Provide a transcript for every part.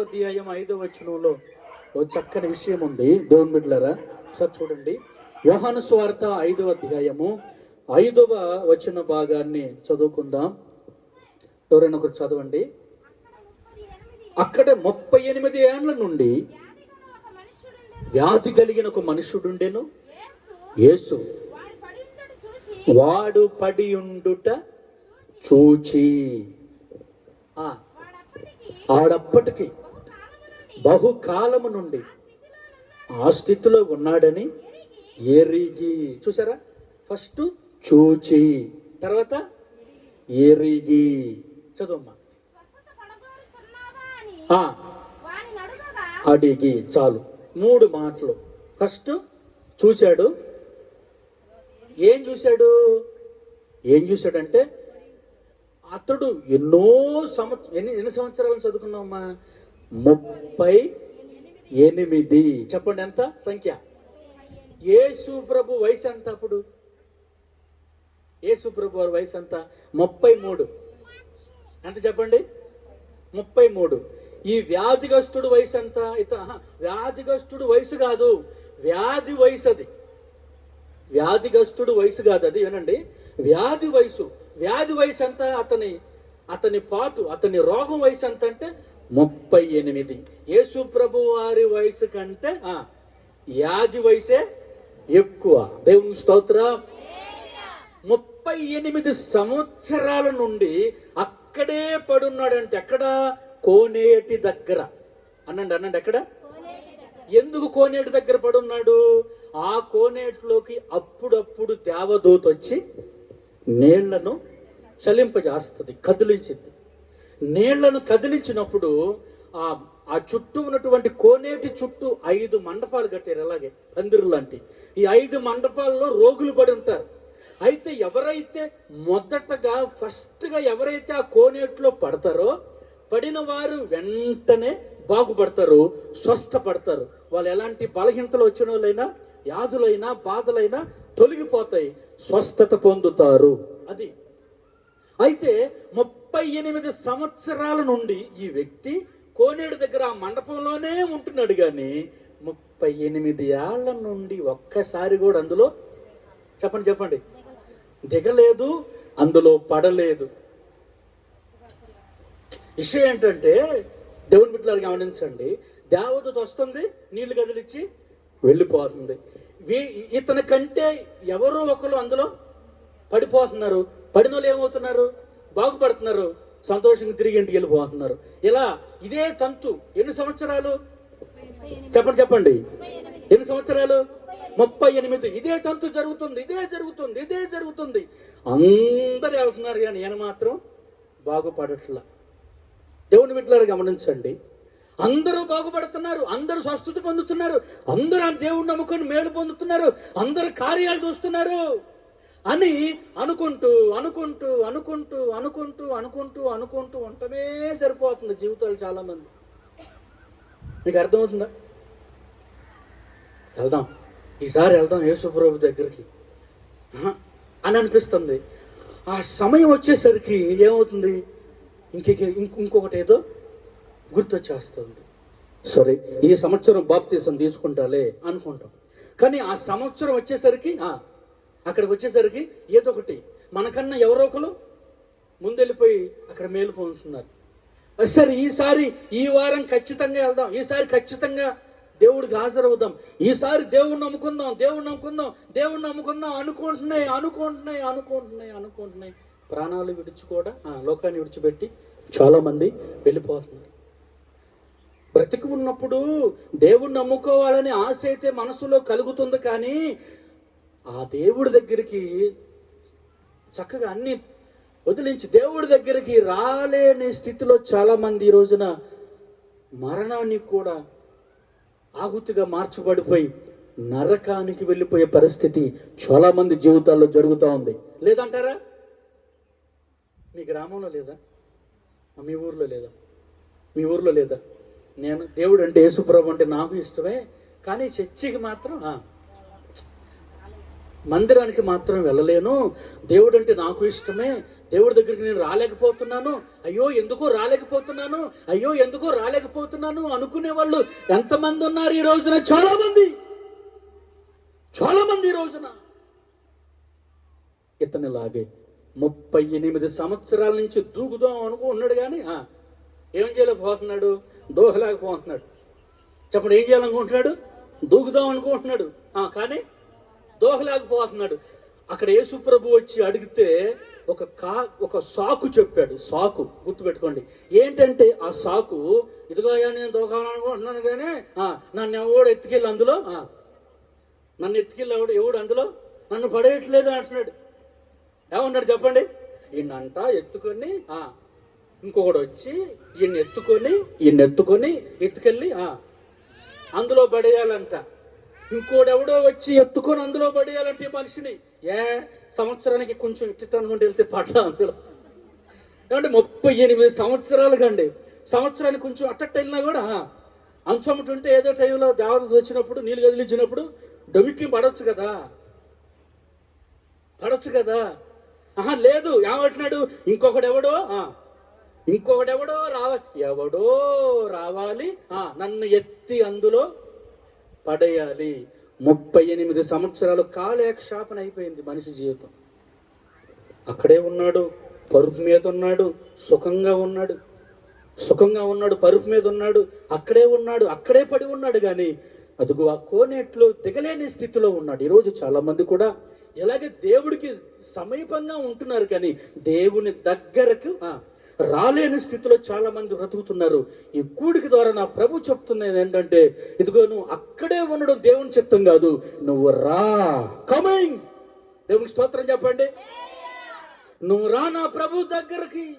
అధ్యాయం ఐదో వచనంలో ఓ చక్కని విషయం ఉంది. దేవుని బిడ్డలారా సార్ చూడండి. యోహాను స్వార్త ఐదవ అధ్యాయము ఐదవ వచన భాగాన్ని చదువుకుందాం. ఎవరైనా ఒకరు చదవండి. అక్కడ ముప్పై ఎనిమిది ఏండ్ల నుండి వ్యాధి కలిగిన ఒక మనుషుడుండెను? యేసు. వాడు పడి ఉండుట చూచి. ఆ, ఆడప్పటికి బహుకాలము నుండి ఆ స్థితిలో ఉన్నాడని ఎరిగి చూసారా ఫస్ట్ చూచి తర్వాత ఎరిగి చదువమ్మా. ఆ, అడిగి చాలు. మూడు మాటలు. ఫస్ట్ చూశాడు. ఏం చూశాడు? ఏం చూశాడంటే అతడు ఎన్నో సంవత్సరం ఎన్ని ఎన్ని సంవత్సరాలు చదువుకున్నామా ముప్పై ఎనిమిది. చెప్పండి ఎంత? సంఖ్య. యేసు ప్రభు వయసు ఎంత అప్పుడు? యేసు ప్రభు వారి వయసు ఎంత? ముప్పై మూడు. ఎంత చెప్పండి? ముప్పై మూడు. ఈ వ్యాధిగస్తుడు వయసు ఎంత? ఇత వ్యాధిగస్తుడు వయసు కాదు. వ్యాధి వయసు అది. వ్యాధిగస్తుడు వయసు కాదు అది వినండి. వ్యాధి వయసు. వ్యాధి వయసు ఎంత? అతని అతని పాటు అతని రోగం వయసు ఎంత అంటే ముప్పై ఎనిమిది. యేసు ప్రభు వారి వయసు కంటే ఆ, వయసే ఎక్కువ. దేవుని స్తోత్ర. ముప్పై ఎనిమిది సంవత్సరాల నుండి అక్కడే పడున్నాడంటే ఎక్కడ? కోనేటి దగ్గర. అనండి అనండి ఎక్కడ? ఎందుకు కోనేటి దగ్గర పడున్నాడు? ఆ కోనేటిలోకి అప్పుడప్పుడు దేవదూత వచ్చి నీళ్ళను చలింపజేస్తుంది కదిలించింది. నీళ్ళను కదిలించినప్పుడు ఆ ఆ చుట్టూ ఉన్నటువంటి కోనేటి చుట్టూ ఐదు మండపాలు కట్టారు. అలాగే పందిరు లాంటి. ఈ ఐదు మండపాల్లో రోగులు పడి ఉంటారు. అయితే ఎవరైతే మొదటగా ఫస్ట్గా ఎవరైతే ఆ కోనేటిలో పడతారో పడిన వారు వెంటనే బాగుపడతారు స్వస్థపడతారు. వాళ్ళు ఎలాంటి బలహీనతలు వచ్చిన వాళ్ళైనా వ్యాధులైనా బాధలైనా తొలగిపోతాయి. స్వస్థత పొందుతారు. అది. అయితే ముప్పై ఎనిమిది సంవత్సరాల నుండి ఈ వ్యక్తి కోనేడు దగ్గర ఆ మండపంలోనే ఉంటున్నాడు కానీ ముప్పై ఎనిమిది ఏళ్ళ నుండి ఒక్కసారి కూడా అందులో చెప్పండి చెప్పండి. దిగలేదు అందులో పడలేదు. విషయం ఏంటంటే దేవుని బిడ్డలు గమనించండి. దేవదూత వస్తుంది నీళ్ళు కదిలిచ్చి వెళ్ళిపోతుంది. ఇతని కంటే ఎవరో ఒకరు అందులో పడిపోతున్నారు. పడిన వాళ్ళు ఏమవుతున్నారు? బాగుపడుతున్నారు సంతోషంగా తిరిగి ఇంటికి వెళ్ళిపోతున్నారు. ఇలా ఇదే తంతు ఎన్ని సంవత్సరాలు? చెప్పండి చెప్పండి. ఎన్ని సంవత్సరాలు? ముప్పై ఎనిమిది. ఇదే తంతు జరుగుతుంది ఇదే జరుగుతుంది ఇదే జరుగుతుంది. అందరు వెళ్తున్నారు కానీ ఈయన మాత్రం బాగుపడట్లా. దేవుని బిడ్డలారు గమనించండి. అందరూ బాగుపడుతున్నారు అందరూ స్వస్థత పొందుతున్నారు అందరూ ఆ దేవుడు నమ్ముకొని మేలు పొందుతున్నారు అందరు కార్యాలు చూస్తున్నారు. అని అనుకుంటూ అనుకుంటూ అనుకుంటూ అనుకుంటూ అనుకుంటూ అనుకుంటూ ఉండటమే సరిపోతుంది జీవితాలు చాలామంది. నీకు మీకు అర్థమవుతుందా? వెళ్దాం. ఈసారి వెళ్దాం యేసుప్రభు దగ్గరికి. అని అనిపిస్తుంది. ఆ సమయం వచ్చేసరికి ఏమవుతుంది? ఇంక ఇంకొకటి ఏదో గుర్తొచ్చేస్తుంది. సరే ఈ సంవత్సరం బాప్తీసం తీసుకుంటాలే అనుకుంటాం. కానీ ఆ సంవత్సరం వచ్చేసరికి ఆ, అక్కడికి వచ్చేసరికి ఏదో ఒకటి. మనకన్నా ఎవరో ఒకరు ముందెళ్ళిపోయి అక్కడ మేలు పొందుతున్నారు. సరే ఈసారి ఈ వారం ఖచ్చితంగా వెళ్దాం. ఈసారి ఖచ్చితంగా దేవుడికి హాజరవుదాం. ఈసారి దేవుణ్ణి నమ్ముకుందాం దేవుణ్ణి నమ్ముకుందాం దేవుణ్ణి నమ్ముకుందాం అనుకుంటున్నాయి అనుకుంటున్నాయి అనుకుంటున్నాయి అనుకుంటున్నాయి. ప్రాణాలు విడిచి కూడా లోకాన్ని విడిచిపెట్టి చాలా మంది వెళ్ళిపోతున్నారు. బ్రతికి ఉన్నప్పుడు దేవుణ్ణి నమ్ముకోవాలని ఆశ అయితే మనసులో కలుగుతుంది కానీ ఆ దేవుడి దగ్గరికి చక్కగా అన్ని వదిలించి దేవుడి దగ్గరికి రాలేని స్థితిలో చాలా మంది ఈ రోజున మరణాన్ని కూడా ఆహుతిగా మార్చబడిపోయి నరకానికి వెళ్ళిపోయే పరిస్థితి చాలా మంది జీవితాల్లో జరుగుతూ ఉంది. లేదంటారా? మీ గ్రామంలో లేదా? మీ ఊర్లో లేదా? మీ ఊర్లో లేదా? నేను దేవుడు అంటే యేసుప్రభు అంటే నాకు ఇష్టమే కానీ చర్చికి మాత్రం మందిరానికి మాత్రం వెళ్ళలేను. దేవుడు అంటే నాకు ఇష్టమే. దేవుడి దగ్గరికి నేను రాలేకపోతున్నాను. అయ్యో ఎందుకో రాలేకపోతున్నాను? అయ్యో ఎందుకో రాలేకపోతున్నాను అనుకునే వాళ్ళు ఎంతమంది ఉన్నారు ఈ రోజున? చాలా మంది చాలా మంది ఈ రోజున. ఇతనిలాగే ముప్పై ఎనిమిది సంవత్సరాల నుంచి దూకుదాం అనుకో ఉన్నాడు కానీ ఏం చేయలేకపోతున్నాడు? దూకలేకపోతున్నాడు చెప్పండి ఏం చేయాలనుకుంటున్నాడు? దూకుదాం అనుకుంటున్నాడు. ఆ, కానీ దోహలేకపోతున్నాడు అక్కడ యేసుప్రభు వచ్చి అడిగితే ఒక కా ఒక సాకు చెప్పాడు. సాకు గుర్తుపెట్టుకోండి. ఏంటంటే ఆ సాకు ఇదిగో నేను దోహాలనుకుంటున్నాను కానీ ఆ, నన్ను ఎవడు ఎత్తుకెళ్ళి అందులో ఆ, నన్ను ఎత్తుకెళ్ళి ఎవడు ఎవడు అందులో? నన్ను పడేయట్లేదు అంటున్నాడు. ఏమన్నాడు చెప్పండి? ఈయనంట ఎత్తుకొని ఆ, ఇంకొకడు వచ్చి ఈయన ఎత్తుకొని ఈయన ఎత్తుకొని ఎత్తుకెళ్ళి ఆ, అందులో పడేయాలంట. ఇంకోడెవడో వచ్చి ఎత్తుకొని అందులో పడేయాలంటే మనిషిని ఏ? సంవత్సరానికి కొంచెం ఇట్ట అనుకుంటూ వెళ్తే పడ్డా అందులో? ఏమంటే ముప్పై ఎనిమిది సంవత్సరాలు కండి. సంవత్సరానికి కొంచెం అట్టట్టు వెళ్ళినా కూడా అంచముంటుంటే ఉంటే ఏదో టైంలో దేవత వచ్చినప్పుడు నీళ్ళు కదిలించినప్పుడు డొమికి పడవచ్చు కదా? పడవచ్చు కదా? ఆహా లేదు ఏమంటున్నాడు? ఇంకొకడెవడో ఇంకొకడెవడో ఆ, రావ ఎవడో రావాలి ఆ, నన్ను ఎత్తి అందులో పడేయాలి. ముప్పై ఎనిమిది సంవత్సరాలు కాలక్షాపన అయిపోయింది మనిషి జీవితం. అక్కడే ఉన్నాడు పరుపు మీద ఉన్నాడు సుఖంగా ఉన్నాడు. సుఖంగా ఉన్నాడు పరుపు మీద ఉన్నాడు అక్కడే ఉన్నాడు అక్కడే పడి ఉన్నాడు కానీ అదుగు ఆ కోనేట్లో దిగలేని స్థితిలో ఉన్నాడు. ఈరోజు చాలామంది కూడా ఇలాగే దేవుడికి సమీపంగా ఉంటున్నారు కానీ దేవుని దగ్గరకు రాలేని స్థితిలో చాలా మంది బ్రతుకుతున్నారు. ఈ కూడికి ద్వారా నా ప్రభు చెప్తున్నది ఏంటంటే ఇదిగో నువ్వు అక్కడే ఉండడం దేవుని చిత్తం కాదు నువ్వు రా. కమింగ్ దేవునికి స్తోత్రం చెప్పండి. నువ్వు రా నా ప్రభు దగ్గరికి.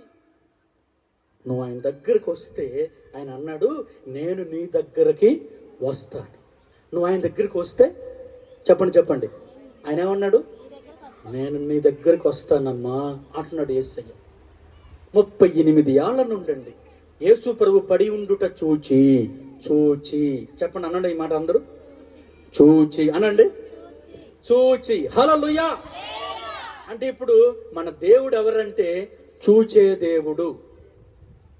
నువ్వు ఆయన దగ్గరికి వస్తే ఆయన అన్నాడు నేను నీ దగ్గరికి వస్తాను. నువ్వు ఆయన దగ్గరికి వస్తే చెప్పండి చెప్పండి. ఆయన ఏమన్నాడు? నేను నీ దగ్గరికి వస్తానమ్మా అంటున్నాడు ఏసయ్య ముప్పై ఎనిమిది ఏళ్ళ నుండండి. యేసు ప్రభు పడి ఉండుట చూచి చూచి. చెప్పండి అనండి ఈ మాట అందరూ. చూచి. అనండి. చూచి. హలలుయా అంటే ఇప్పుడు మన దేవుడు ఎవరంటే చూచే దేవుడు.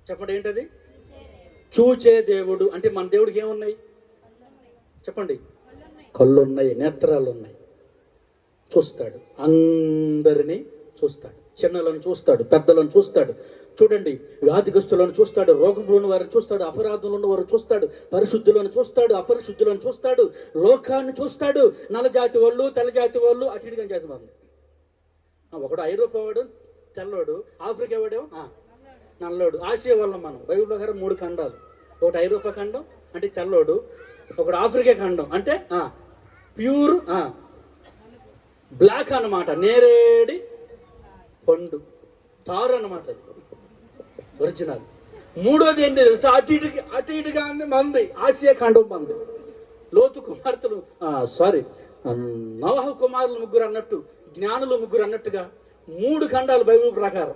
చెప్పండి ఏంటది? చూచే దేవుడు. అంటే మన దేవుడికి ఏమున్నాయి? చెప్పండి. కళ్ళు ఉన్నాయి నేత్రాలు ఉన్నాయి చూస్తాడు. అందరినీ చూస్తాడు. చిన్నలను చూస్తాడు పెద్దలను చూస్తాడు. చూడండి వ్యాధిగ్రస్తులను చూస్తాడు రోగంలో ఉన్న వారిని చూస్తాడు అపరాధంలో ఉన్న వారిని చూస్తాడు పరిశుద్ధులను చూస్తాడు అపరిశుద్ధులను చూస్తాడు లోకాన్ని చూస్తాడు. నల్లజాతి వాళ్ళు తెల్లజాతి వాళ్ళు అటు జాతి వాళ్ళు. ఒకడు ఐరోపా వాడు తెల్లోడు ఆఫ్రికా వాడు నల్లోడు ఆసియా వాళ్ళం మనం బైబిల్ ప్రకారం మూడు ఖండాలు. ఒకటి ఐరోపా ఖండం అంటే తెల్లోడు ఒకడు ఆఫ్రికా ఖండం అంటే ప్యూర్ బ్లాక్ అన్నమాట నేరేడి పండు తారు అన్నమాట అది. ఒరిజినల్. మూడోది ఏంటి తెలుసు? అటు ఇటుకి అటు ఇటుగా ఉంది మంది ఆసియా ఖండం మంది. లోతు కుమార్తెలు సారీ నవహ కుమారులు ముగ్గురు అన్నట్టు జ్ఞానులు ముగ్గురు అన్నట్టుగా మూడు ఖండాలు బైబిల్ ప్రకారం.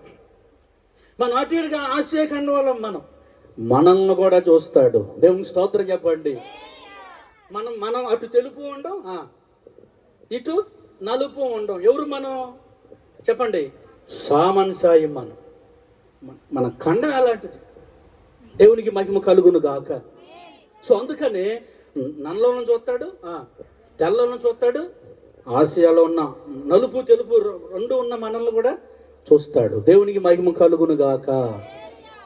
మనం అటు ఇటుగా ఆసియా ఖండం వల్ల మనం. మనల్ని కూడా చూస్తాడు. దేవుని స్తోత్రం చెప్పండి. మనం మనం అటు తెలుపు ఉండం ఆ, ఇటు నలుపు ఉండం. ఎవరు మనం? చెప్పండి. సామన్ సాయి మనం మన- మన ఖండం అలాంటిది. దేవునికి మహిమ కలుగును గాక. సో అందుకనే నల్లలో చూస్తాడు ఆ, తెల్లలో చూస్తాడు ఆసియాలో ఉన్న నలుపు తెలుపు రెండు ఉన్న మనల్ని కూడా చూస్తాడు. దేవునికి మహిమ కలుగును గాక.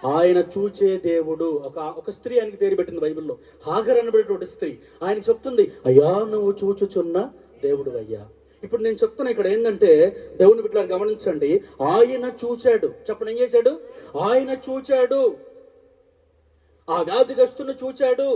ఆయన చూచే దేవుడు. ఒక ఒక స్త్రీ ఆయనకి పేరు పెట్టింది బైబిల్లో. హాగర్ అనబడేటువంటి స్త్రీ. ఆయన చెప్తుంది అయ్యా నువ్వు చూచుచున్న దేవుడు అయ్యా. ఇప్పుడు నేను చెప్తున్నా ఇక్కడ ఏంటంటే దేవుని బిడ్డలు గమనించండి. ఆయన చూచాడు. చెప్పండి ఏం చేశాడు? ఆయన చూచాడు. ఆ వ్యాధిగ్రస్తుని చూచాడు.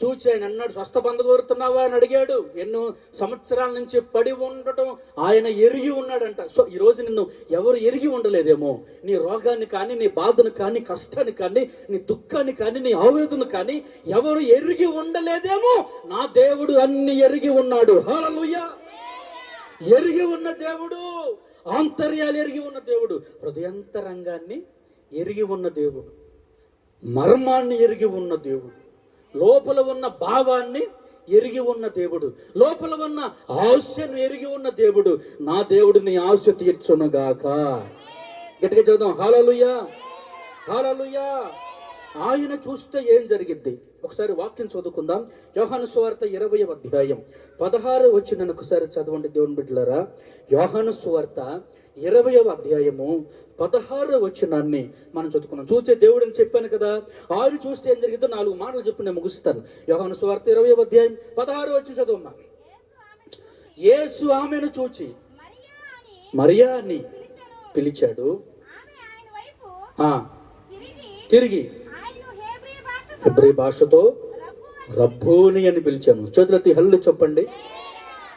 చూచి ఆయన అన్నాడు స్వస్థ కోరుతున్నావా అని అడిగాడు. ఎన్నో సంవత్సరాల నుంచి పడి ఉండటం ఆయన ఎరిగి ఉన్నాడంట. సో ఈ రోజు నిన్ను ఎవరు ఎరిగి ఉండలేదేమో. నీ రోగాన్ని కానీ నీ బాధను కానీ కష్టాన్ని కానీ నీ దుఃఖాన్ని కానీ నీ ఆవేదన కానీ ఎవరు ఎరిగి ఉండలేదేమో. నా దేవుడు అన్ని ఎరిగి ఉన్నాడు. హల్లెలూయా! ఎరిగి ఉన్న దేవుడు ఆంతర్యాలు ఎరిగి ఉన్న దేవుడు హృదయంతరంగాన్ని ఎరిగి ఉన్న దేవుడు మర్మాన్ని ఎరిగి ఉన్న దేవుడు లోపల ఉన్న భావాన్ని ఎరిగి ఉన్న దేవుడు లోపల ఉన్న ఆశను ఎరిగి ఉన్న దేవుడు నా దేవుడు నీ ఆశ తీర్చునుగాక. గట్టిగా చదువుదాం హాలలుయా! హాలలుయా! ఆయన చూస్తే ఏం జరిగిద్ది? ఒకసారి వాక్యం చదువుకుందాం. యోహాను సువార్త ఇరవై అధ్యాయం. పదహారు వచ్చిన ఒకసారి చదవండి దేవుని బిడ్డలారా. యోహాను సువార్త ఇరవయవ అధ్యాయము పదహారు వచ్చినాన్ని మనం చదువుకున్నాం. చూసే దేవుడు అని చెప్పాను కదా. ఆయన చూస్తే ఏం జరిగిద్దో నాలుగు మాటలు చెప్పి నేను ముగిస్తాను. యోహాను సువార్త ఇరవై అధ్యాయం పదహారు వచ్చి చదువమ్మా. యేసు ఆమెను చూచి మరియా అని మరియా అని పిలిచెను. పిలిచాడు తిరిగి హెబ్రీ భాషతో రబ్బూని అని పిలిచాము. అని పిలిచాను హల్లు చెప్పండి.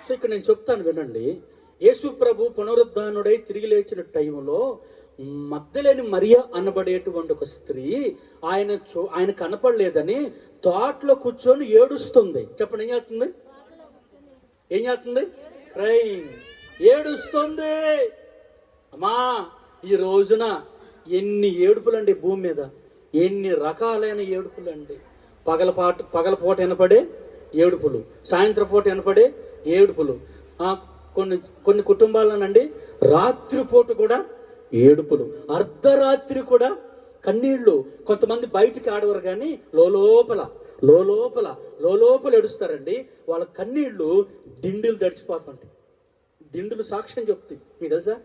సో ఇక్కడ నేను చెప్తాను వినండి. యేసు ప్రభు పునరుద్ధానుడై తిరిగి లేచిన టైంలో మద్దలేని మరియ అనబడేటువంటి ఒక స్త్రీ ఆయన చూ ఆయన కనపడలేదని తోటలో కూర్చొని ఏడుస్తుంది. చెప్పండి ఏం చేస్తుంది? ఏం చేస్తుంది? క్రైమ్ ఏడుస్తుంది. అమ్మా ఈ రోజున ఎన్ని ఏడుపులండి భూమి మీద? ఎన్ని రకాలైన ఏడుపులండి పగలపాటు పగలపూట వినపడే ఏడుపులు సాయంత్రం పూట వినపడే ఏడుపులు. కొన్ని కొన్ని కుటుంబాలనండి రాత్రిపూట కూడా ఏడుపులు. అర్ధరాత్రి కూడా కన్నీళ్ళు కొంతమంది బయటికి ఆడవరు కానీ లోపల లోపల లోపల ఏడుస్తారండి. వాళ్ళ కన్నీళ్ళు దిండులు దడిచిపోతుంటాయి. దిండులు సాక్ష్యం చెప్తాయి. మీకు తెలుసా?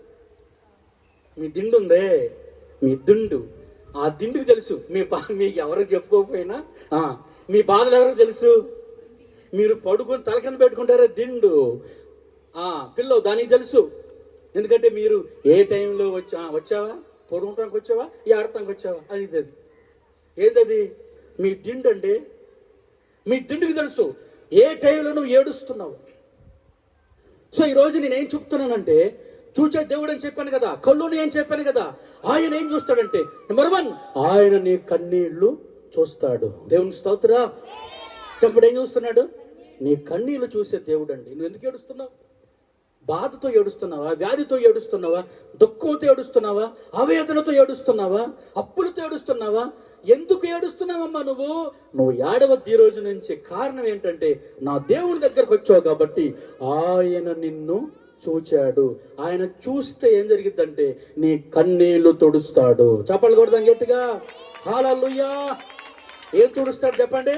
మీ దిండు ఉందే మీ దిండు. ఆ దిండికి తెలుసు. మీ బా మీకు ఎవరు చెప్పుకోకపోయినా. మీ బాధలు ఎవరో తెలుసు. మీరు పడుకొని తల కింద దిండు. ఆ పిల్లో దానికి తెలుసు. ఎందుకంటే మీరు ఏ టైంలో వచ్చా వచ్చావా? పడుకుంటానికి వచ్చావా? ఈ ఆడటానికి వచ్చావా? అని అది ఏదది? మీ దిండు అంటే మీ దిండుకి తెలుసు. ఏ టైంలో నువ్వు ఏడుస్తున్నావు? సో ఈరోజు నేనేం చెప్తున్నానంటే చూచే దేవుడు అని చెప్పాను కదా కళ్ళుని ఏం చెప్పాను కదా ఆయన ఏం చూస్తాడంటే నెంబర్ వన్ ఆయన నీ కన్నీళ్ళు చూస్తాడు. దేవుని స్తోత్రా. చెప్పుడు ఏం చూస్తున్నాడు? నీ కన్నీళ్ళు చూసే దేవుడు అండి. నువ్వు ఎందుకు ఏడుస్తున్నావు? బాధతో ఏడుస్తున్నావా? వ్యాధితో ఏడుస్తున్నావా? దుఃఖంతో ఏడుస్తున్నావా? ఆవేదనతో ఏడుస్తున్నావా? అప్పులతో ఏడుస్తున్నావా? ఎందుకు ఏడుస్తున్నావమ్మా నువ్వు? నువ్వు ఏడవద్దు ఈ రోజు నుంచి. కారణం ఏంటంటే నా దేవుని దగ్గరకు వచ్చావు కాబట్టి ఆయన నిన్ను చూచాడు. ఆయన చూస్తే ఏం జరిగిద్దంటే నీ కన్నీళ్ళు తుడుస్తాడు. చెప్పలు కూడా గట్టిగా. హాలూయా ఏం తుడుస్తాడు చెప్పండి?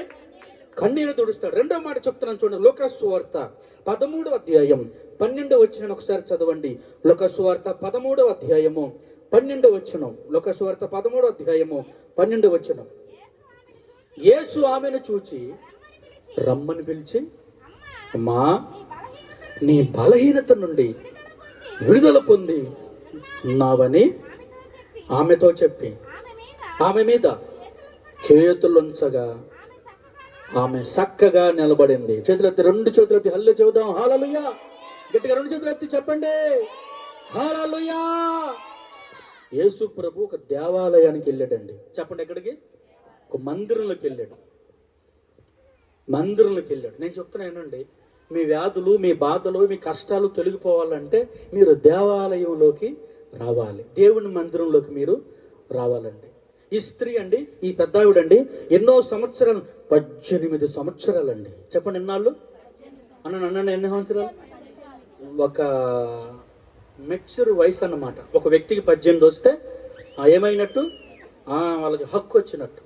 కన్నీరు తుడుస్తాడు. రెండో మాట చెప్తున్నాను చూడండి. లోకస్ వార్త పదమూడవ అధ్యాయం. పన్నెండు వచ్చిన ఒకసారి చదవండి. లోక వార్త పదమూడవ అధ్యాయము. పన్నెండవ వచ్చును లోక వార్త పదమూడవ అధ్యాయము. పన్నెండు వచ్చును యేసు ఆమెను చూచి రమ్మని పిలిచి అమ్మా నీ బలహీనత నుండి విడుదల పొంది ఉన్నావని ఆమెతో చెప్పి ఆమె మీద చేతులుంచగా ఆమె చక్కగా నిలబడింది. చేతులెత్తి రెండు చేతులెత్తి హల్లు చెబుదాం. హాలలుయ్యా గట్టిగా రెండు చేతులెత్తి చెప్పండి. హాలలుయ్యా యేసు ప్రభు ఒక దేవాలయానికి వెళ్ళాడండి. చెప్పండి ఎక్కడికి? ఒక మందిరంలోకి వెళ్ళాడు. మందిరంలోకి వెళ్ళాడు. నేను చెప్తున్నా చెప్తున్నానండి మీ వ్యాధులు మీ బాధలు మీ కష్టాలు తొలగిపోవాలంటే మీరు దేవాలయంలోకి రావాలి. దేవుని మందిరంలోకి మీరు రావాలండి. ఈ స్త్రీ అండి ఈ పెద్దావిడండి ఎన్నో సంవత్సరాలు పద్దెనిమిది సంవత్సరాలండి. చెప్పండి ఎన్నాళ్ళు? అన్న అన్న ఎన్ని సంవత్సరాలు? ఒక మెచ్యూర్ వయసు అన్నమాట. ఒక వ్యక్తికి పద్దెనిమిది వస్తే ఏమైనట్టు? వాళ్ళకి హక్కు వచ్చినట్టు.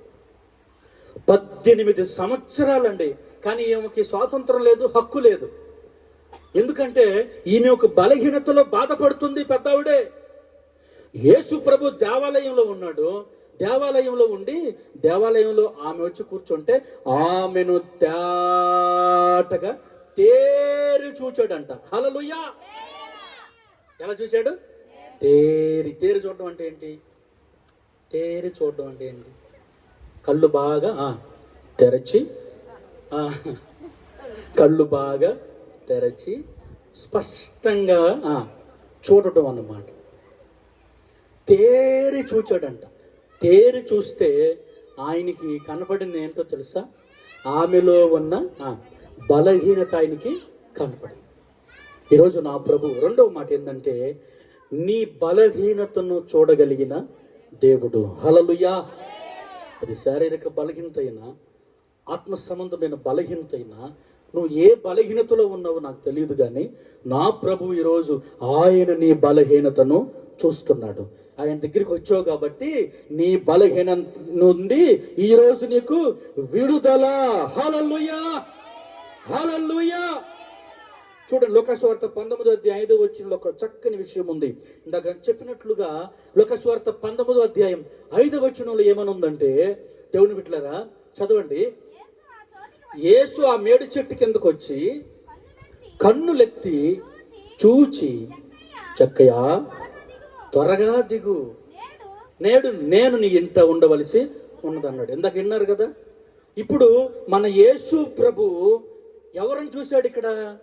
పద్దెనిమిది సంవత్సరాలండి. కానీ ఈమెకి స్వాతంత్రం లేదు హక్కు లేదు. ఎందుకంటే ఈమె ఒక బలహీనతలో బాధపడుతుంది పెద్దవుడే. యేసు ప్రభు దేవాలయంలో ఉన్నాడు. దేవాలయంలో ఉండి దేవాలయంలో ఆమె వచ్చి కూర్చుంటే ఆమెను తేటగా తేరి చూచాడంట. హలలుయ్యా ఎలా చూశాడు? తేరి తేరి చూడడం అంటే ఏంటి? తేరి చూడడం అంటే ఏంటి? కళ్ళు బాగా తెరచి కళ్ళు బాగా తెరచి స్పష్టంగా చూడటం అన్నమాట. తేరి చూచాడంట. తేరి చూస్తే ఆయనకి కనపడింది ఏంటో తెలుసా? ఆమెలో ఉన్న బలహీనత ఆయనకి కనపడింది. ఈరోజు నా ప్రభు రెండవ మాట ఏంటంటే నీ బలహీనతను చూడగలిగిన దేవుడు. హలలుయా అది శారీరక బలహీనత అయినా ఆత్మ సంబంధమైన బలహీనతైనా నువ్వు ఏ బలహీనతలో ఉన్నావో నాకు తెలియదు కానీ నా ప్రభు ఈరోజు ఆయన నీ బలహీనతను చూస్తున్నాడు. ఆయన దగ్గరికి వచ్చావు కాబట్టి నీ బలహీన నుండి ఈ రోజు నీకు విడుదల. హలల్లుయా! హలల్లుయా! చూడండి లోకస్వార్త పంతొమ్మిదో అధ్యాయం ఐదో వచ్చిన ఒక చక్కని విషయం ఉంది. ఇందాక చెప్పినట్లుగా లోకస్వార్త పంతొమ్మిదో అధ్యాయం ఐదో వచనంలో ఏమనుందంటే దేవుని విట్లరా చదవండి. యేసు ఆ మేడు చెట్టు కిందకు వచ్చి కన్నులెత్తి చూచి చక్కయా త్వరగా దిగు. నేడు నేడు నేను నీ ఇంట ఉండవలసి ఉన్నదన్నాడు. ఇందాక విన్నారు కదా? ఇప్పుడు మన యేసు ప్రభు ఎవరిని చూశాడు ఇక్కడ?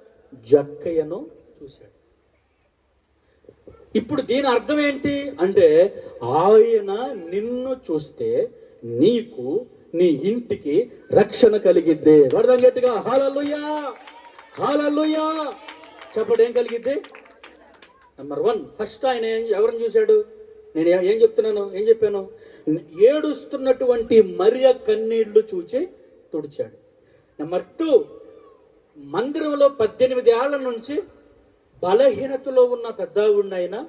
జక్కయ్యను చూశాడు. ఇప్పుడు దీని అర్థం ఏంటి? అంటే ఆయన నిన్ను చూస్తే నీకు నీ ఇంటికి రక్షణ కలిగిద్ది. అర్థం గట్టిగా హాలల్లుయ్యా హాలల్లుయ్యా చెప్పడం ఏం కలిగిద్ది? నెంబర్ వన్ ఫస్ట్ ఆయన ఎవరిని చూశాడు? నేను ఏం చెప్తున్నాను? ఏం చెప్పాను? ఏడుస్తున్నటువంటి మరియ కన్నీళ్ళు చూచి తుడిచాడు. నెంబర్ టూ మందిరంలో పద్దెనిమిది ఏళ్ళ నుంచి బలహీనతలో ఉన్న పెద్దవాడిని ఆయన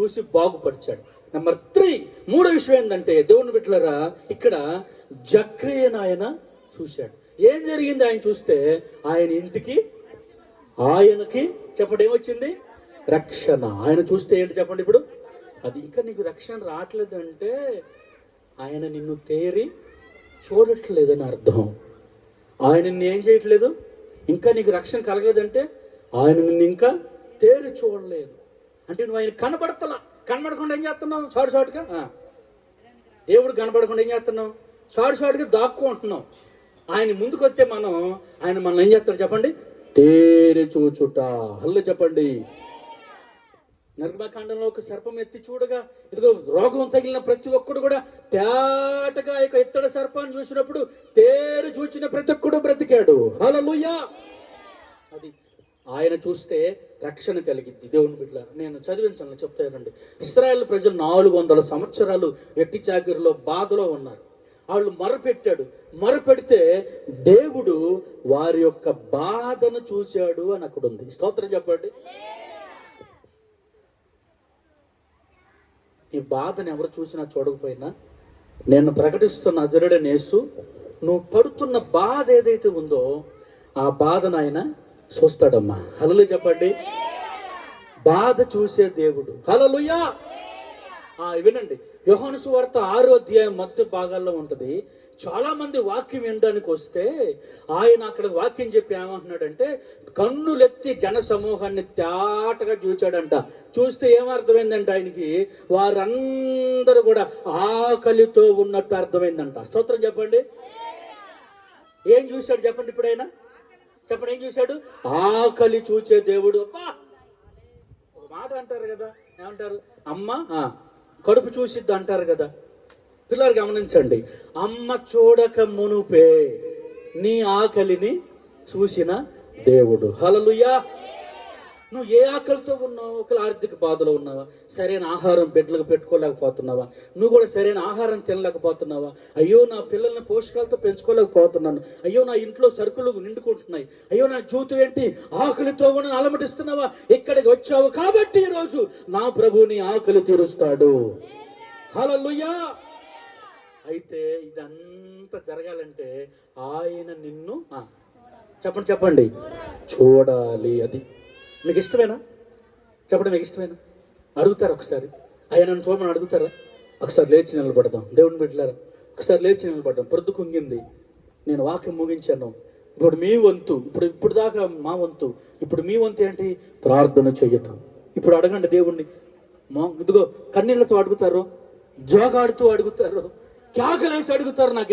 చూసి బాగుపరిచాడు. నెంబర్ త్రీ మూడో విషయం ఏంటంటే దేవుని బిట్లరా ఇక్కడ జక్రియను ఆయన చూశాడు. ఏం జరిగింది ఆయన చూస్తే ఆయన ఇంటికి ఆయనకి చెప్పండి ఏమొచ్చింది? రక్షణ. ఆయన చూస్తే ఏంటి చెప్పండి ఇప్పుడు? అది ఇంకా నీకు రక్షణ రావట్లేదంటే ఆయన నిన్ను తేరి చూడట్లేదని అర్థం. ఆయన నిన్ను ఏం చేయట్లేదు? ఇంకా నీకు రక్షణ కలగలేదంటే ఆయన నిన్ను ఇంకా తేరి చూడలేదు. అంటే నువ్వు ఆయన కనబడతలా. కనబడకుండా ఏం చేస్తున్నావు? షార్ట్ షార్ట్గా. దేవుడు కనబడకుండా ఏం చేస్తున్నావు? షార్ట్ షార్ట్గా దాక్కుంటున్నావు ఆయన ముందుకు వస్తే మనం ఆయన మనం ఏం చేస్తాడు చెప్పండి? తేరి చూచుట. హల్లు చెప్పండి. నిర్మకాండంలో ఒక సర్పం ఎత్తి చూడగా ఇదిగో రోగం తగిలిన ప్రతి ఒక్కడు కూడా తేటగా ఇక ఇత్తడి సర్పాన్ని చూసినప్పుడు తేరు చూచిన ప్రతి ఒక్కడు బ్రతికాడు. హల్లెలూయా! అది ఆయన చూస్తే రక్షణ కలిగింది దేవుని బిడ్డ నేను చదివించాలని చెప్తానండి ఇస్రాయల్ ప్రజలు నాలుగు వందల సంవత్సరాలు ఎట్టి చాకిరిలో బాధలో ఉన్నారు. వాళ్ళు మరపెట్టాడు. మరపెడితే దేవుడు వారి యొక్క బాధను చూశాడు అని అక్కడ ఉంది. స్తోత్రం చెప్పండి. ఈ బాధను ఎవరు చూసినా చూడకపోయినా నేను ప్రకటిస్తున్న అజరుడనేసు నువ్వు పడుతున్న బాధ ఏదైతే ఉందో ఆ బాధను ఆయన చూస్తాడమ్మా హలలు చెప్పండి. బాధ చూసే దేవుడు. హలలుయా ఆ, వినండి. యోహాను సువార్త ఆరో అధ్యాయం మొదటి భాగాల్లో ఉంటది. చాలా మంది వాక్యం వినడానికి వస్తే ఆయన అక్కడ వాక్యం చెప్పి ఏమంటున్నాడంటే కన్నులెత్తి జన సమూహాన్ని తేటగా చూచాడంట. చూస్తే ఏమర్థమైందంట ఆయనకి? వారందరూ కూడా ఆకలితో ఉన్నట్టు అర్థమైందంట. స్తోత్రం చెప్పండి. ఏం చూశాడు చెప్పండి ఇప్పుడైనా? చెప్పండి ఏం చూశాడు? ఆకలి చూచే దేవుడు. అబ్బా! ఒక మాట అంటారు కదా ఏమంటారు? అమ్మ ఆ, కడుపు చూసిద్ది అంటారు కదా. పిల్లలు గమనించండి అమ్మ చూడక మునుపే నీ ఆకలిని చూసిన దేవుడు. హలలుయా నువ్వు ఏ ఆకలితో ఉన్నావు ఒకవేళ ఆర్థిక బాధలో ఉన్నావా సరైన ఆహారం బిడ్డలకు పెట్టుకోలేకపోతున్నావా నువ్వు కూడా సరైన ఆహారం తినలేకపోతున్నావా అయ్యో నా పిల్లల్ని పోషకాలతో పెంచుకోలేకపోతున్నాను అయ్యో నా ఇంట్లో సరుకులు నిండుకుంటున్నాయి అయ్యో నా జీవితం ఏంటి ఆకలితో ఉన్న అలమటిస్తున్నావా ఇక్కడికి వచ్చావు కాబట్టి ఈరోజు నా ప్రభుని ఆకలి తీరుస్తాడు. హల్లెలూయా! అయితే ఇదంతా జరగాలంటే ఆయన నిన్ను చెప్పండి చెప్పండి. చూడాలి అది. మీకు ఇష్టమేనా చెప్పడం మీకు ఇష్టమేనా అడుగుతారు ఒకసారి? ఆయన నన్ను చూడమని అడుగుతారా? ఒకసారి లేచి నిలబడదాం. దేవుని బిడ్డలారా ఒకసారి లేచి నిలబడ్డాం ప్రొద్దు కుంగింది. నేను వాక్యం ముగించాను. ఇప్పుడు మీ వంతు ఇప్పుడు ఇప్పుడు దాకా మా వంతు ఇప్పుడు మీ వంతు ఏంటి? ప్రార్థన చెయ్యటం ఇప్పుడు అడగండి దేవుణ్ణి. మా ఇదిగో కన్నీళ్ళతో అడుగుతారు జోగాడుతూ అడుగుతారు క్యాకలేసి అడుగుతారు నాకు